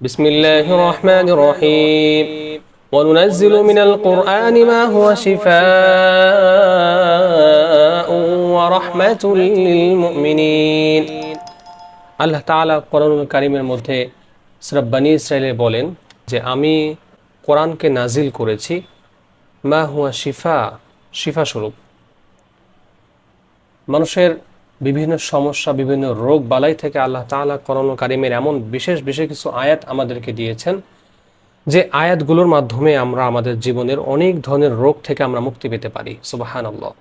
بسم الله الرحمن الرحيم وننزل من القرآن ما هو شفاء ورحمة للمؤمنين আল্লাহ তাআলা কোরআনুল কারিমের মধ্যে সূরা বনী ইসরাইলে বলেন যে আমি কোরআনকে নাজিল করেছি মা হুয়া শিফা শিফা স্বরূপ মানুষের বিভিন্ন সমস্যা, বিভিন্ন রোগ বালাই থেকে আল্লাহ তাআলা কোরআনুল কারিমের এমন বিশেষ বিশেষ কিছু আয়াত আমাদেরকে দিয়েছেন, যে আয়াতগুলোর মাধ্যমে আমরা আমাদের জীবনের অনেক ধরনের রোগ থেকে আমরা মুক্তি পেতে পারি। সুবাহান আল্লাহ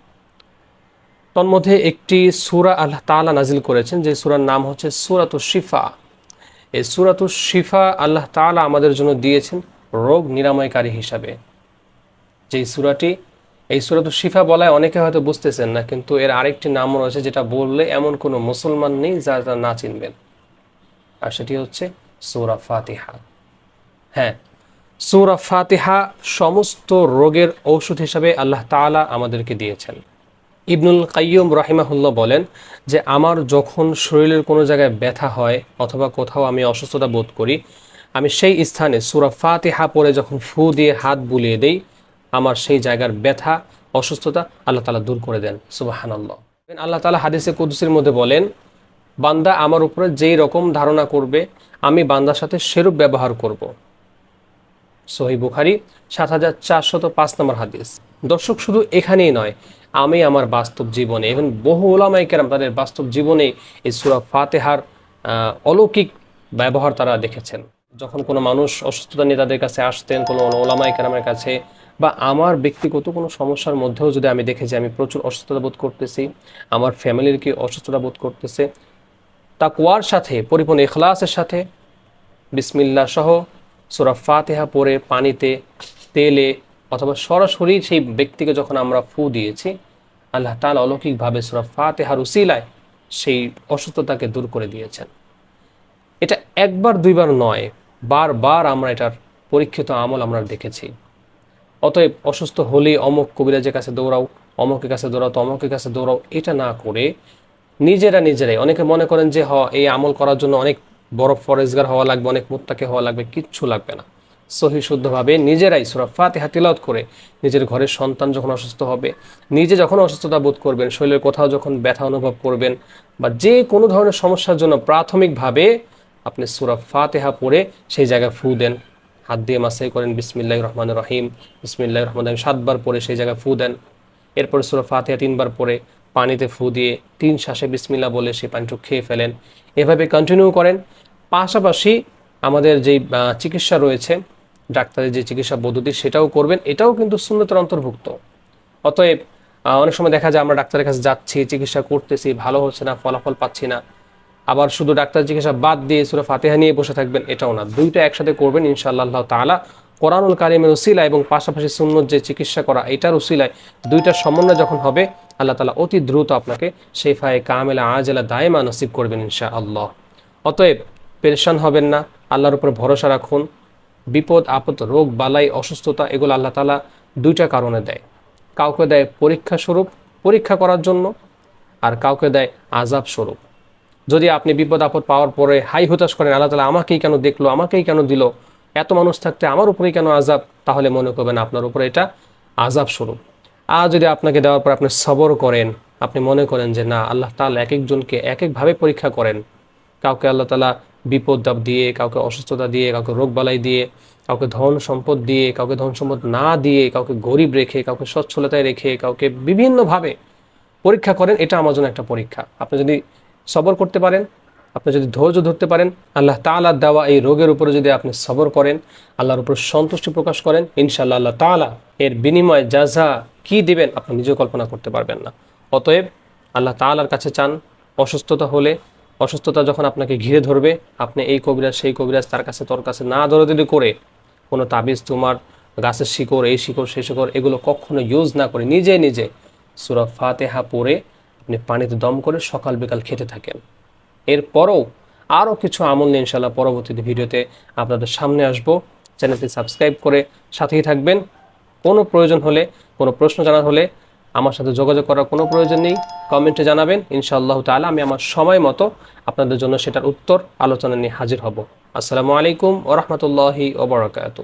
তন্মধ্যে একটি সুরা আল্লাহ তাআলা নাজিল করেছেন, যে সুরার নাম হচ্ছে সুরাতু শিফা। এই সুরাতু শিফা আল্লাহ তাআলা আমাদের জন্য দিয়েছেন রোগ নিরাময়কারী হিসাবে। যেই সুরাটি এই সুরাতু শিফা বলায় অনেকে হয়তো বুঝতেছেন না, কিন্তু এর আরেকটি নাম রয়েছে যেটা বললে এমন কোনো মুসলমান নেই যারা না চিনবেন। আর সেটি হচ্ছে সৌরা ফাতিহা। হ্যাঁ সৌরা ফাতিহা সমস্ত রোগের ঔষধ হিসাবে আল্লাহ তাআলা আমাদেরকে দিয়েছেন। ইবনুল কাইয়ুম রাহিমাহুল্লাহ বলেন যে, আমার যখন শরীরের কোনো জায়গায় ব্যথা হয় অথবা কোথাও আমি অসুস্থতা বোধ করি, আমি সেই স্থানে সুরা ফাতিহা পরে যখন ফু দিয়ে হাত বুলিয়ে দেই আমার সেই জায়গার ব্যথা, অসুস্থতা আল্লাহ তালা দূর করে দেন। সুবাহানাল্লাহ। আল্লাহ তালা হাদিসে কুদ্সির মধ্যে বলেন, বান্দা আমার উপরে যেই রকম ধারণা করবে, আমি বান্দার সাথে সেরূপ ব্যবহার করব। সহি বুখারি, সাত হাজার চারশত পাঁচ নম্বর হাদিস। দর্শক, শুধু এখানেই নয়, আমি আমার বাস্তব জীবনে এবং বহু ওলামাই কেরাম তাদের বাস্তব জীবনে এই সুরা ফাতেহার অলৌকিক ব্যবহার তারা দেখেছেন। যখন কোনো মানুষ অসুস্থতা নিয়ে তাদের কাছে আসতেন, কোনো ওলামাই কেরামের কাছে বা আমার ব্যক্তিগত কোনো সমস্যার মধ্যেও যদি আমি দেখি যে আমি প্রচুর অসুস্থতা বোধ করতেছি, আমার ফ্যামিলির কি অসুস্থতা বোধ করতেছে, তাকওয়ার সাথে, পরিপূর্ণ ইখলাসের সাথে বিসমিল্লা সহ সুরা ফাতেহা পরে পানিতে, তেলে অথবা সরাসরি সেই ব্যক্তিকে যখন আমরা ফু দিয়েছি, আল্লাহ তাল অলৌকিকভাবে সুরা ফাতেহার উসিলায় সেই অসুস্থতাকে দূর করে দিয়েছেন। এটা একবার, দুইবার নয়, বারবার আমরা এটার পরীক্ষিত আমল আমরা দেখেছি। অতএব অসুস্থ হলেই অমুক কবিরাজের কাছে দৌড়াও, অমুকের কাছে দৌড়াও, তমকের কাছে দৌড়াও, এটা না করে নিজেরা নিজেরাই। অনেকে মনে করেন যে, হ, এই আমল করার জন্য অনেক বড় ফরেজগার হওয়া লাগবে, অনেক মুত্তাকে হওয়া লাগবে, কিচ্ছু লাগবে না। সহি শুদ্ধভাবে নিজেরাই সুরা ফাতিহা তিলাওয়াত করে নিজের ঘরের সন্তান যখন অসুস্থ হবে, নিজে যখন অসুস্থতা বোধ করবেন শরীরের কোথাও যখন ব্যথা অনুভব করবেন বা যে কোনো ধরনের সমস্যার জন্য প্রাথমিকভাবে আপনি সুরা ফাতেহা পড়ে সেই জায়গায় ফু দেন। হাত দিয়ে মাসাই করেন বিসমিল্লাহ রহমান রহিম বিসমিল্লাহ রহমান রহিম, সাতবার পরে সেই জায়গায় ফু দেন। এরপরে সুরা ফাতিহা তিনবার পরে পানিতে ফু দিয়ে তিন শ্বাসে বিসমিল্লা বলে সেই পানিটুকু খেয়ে ফেলেন। এভাবে কন্টিনিউ করেন। পাশাপাশি আমাদের যেই চিকিৎসা রয়েছে, ডাক্তারের যে চিকিৎসা পদ্ধতি সেটাও করবেন। এটাও কিন্তু শূন্যতের অন্তর্ভুক্ত। অতএব অনেক সময় দেখা যায় আমরা ডাক্তারের কাছে যাচ্ছি, চিকিৎসা করতেছি, ভালো হচ্ছে না, ফলাফল পাচ্ছি না। আবার শুধু ডাক্তার চিকিৎসা বাদ দিয়ে সুরা ফাতেহা নিয়ে বসে থাকবেন, এটাও না। দুইটা একসাথে করবেন, ইনশাআল্লাহ তাআলা। কোরআনুল কারিমের উসিলা এবং পাশাপাশি সুন্নত যে চিকিৎসা করা, এটার উসিলায় দুইটার সমন্বয় যখন হবে, আল্লাহ তাআলা অতি দ্রুত আপনাকে শেফায়ে কামেলা আজেলা দায়মা নসিব করবেন ইনশা আল্লাহ অতএব পেরেশান হবেন না, আল্লাহর উপর ভরসা রাখুন। বিপদ, আপদ, রোগ, বালাই, অসুস্থতা, এগুলো আল্লাহ তালা দুইটা কারণে দেয়। কাউকে দেয় পরীক্ষা স্বরূপ, পরীক্ষা করার জন্য, আর কাউকে দেয় আজাব স্বরূপ। যদি আপনি বিপদ আপদ পাওয়ার পরে হাই হতাশ করেন, আল্লাহ তালা আমাকেই কেন দেখল, আমাকেই কেন দিল? এত মানুষ থাকতে আমার উপরেই কেন আজাব তাহলে মনে করবেন আপনার উপরে এটা আজাব স্বরূপ। আর যদি আপনাকে দেওয়ার পর আপনি সবর করেন, আপনি মনে করেন যে না, আল্লাহ তালা এক একজনকে এক একভাবে পরীক্ষা করেন। কাউকে আল্লাহ তালা বিপদ দাপ দিয়ে, কাউকে অসুস্থতা দিয়ে, কাউকে রোগ বালাই দিয়ে, কাউকে ধন সম্পদ দিয়ে, কাউকে ধন সম্পদ না দিয়ে, কাউকে গরিব রেখে, কাউকে সচ্ছলতায় রেখে, কাউকে বিভিন্নভাবে পরীক্ষা করেন, এটা আমার জন্য একটা পরীক্ষা। আপনি যদি সবর করতে পারেন। আপনি যদি ধৈর্য ধরতে পারেন, আল্লাহ তাআলার দেওয়া এই রোগের উপরে যদি আপনি সবর করেন, আল্লাহর উপর সন্তুষ্টি প্রকাশ করেন ইনশাল্লাহ আল্লাহ তাআলা এর বিনিময়ে যা যা কী দিবেন, আপনি নিজেও কল্পনা করতে পারবেন না। অতএব আল্লাহ তালার কাছে চান, অসুস্থতা হলে, অসুস্থতা যখন আপনাকে ঘিরে ধরবে, আপনি এই কবিরাজ, সেই কবিরাজ তার কাছে, তোর কাছে না ধরে দৌড়াদৌড়ি করে কোনো তাবিজ তোমার গাছের শিকড়, এই শিকড়, সেই শিকড়, এগুলো কখনো ইউজ না করে নিজে নিজে সুরা ফাতেহা পরে আপনি পানিতে দম করে সকাল বিকাল খেতে থাকেন। এরপরও আরও কিছু আমল নিয়ে ইনশাল্লাহ পরবর্তী ভিডিওতে আপনাদের সামনে আসব। চ্যানেলটি সাবস্ক্রাইব করে সাথেই থাকবেন। কোনো প্রয়োজন হলে, কোনো প্রশ্ন জানার হলে আমার সাথে যোগাযোগ করার কোনো প্রয়োজন নেই। কমেন্টে জানাবেন, ইনশাআল্লাহ তাআলা আমি আমার সময় মতো আপনাদের জন্য সেটার উত্তর, আলোচনা নিয়ে হাজির হব। আসসালামু আলাইকুম ওরহমতুল্লাহি ওবরাকাতু